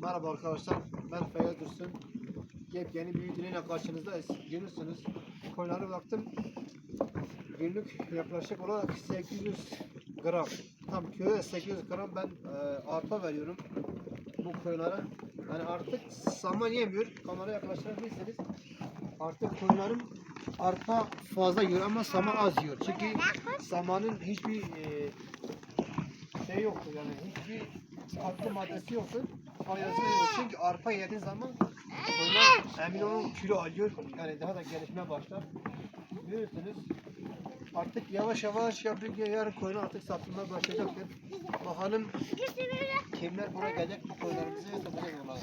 Merhaba arkadaşlar, Feyyaz Dursun. Yepyeni bir videoyla karşınızdayız. Görürsünüz. Koyunları baktım. Günlük yaklaşık olarak 800 gram. Tam köye 800 gram ben e, arpa veriyorum bu koyunlara. Yani artık saman yemiyor. Kamera yaklaştırabilirseniz artık koyunlarım arpa fazla yiyor ama saman az yiyor. Çünkü samanın hiçbir e, şey yoktu yani hiçbir katkı maddesi yoktu. Faydası yok. Çünkü arpa yediğin zaman emin olun kilo alıyor. Yani daha da gelişmeye başlar. Görürsünüz. Artık yavaş yavaş yapıyor. Yarın koyun artık satılmaya başlayacaktır. Bakalım kimler buraya gelecek bu koyunlarımızı satacak onlara.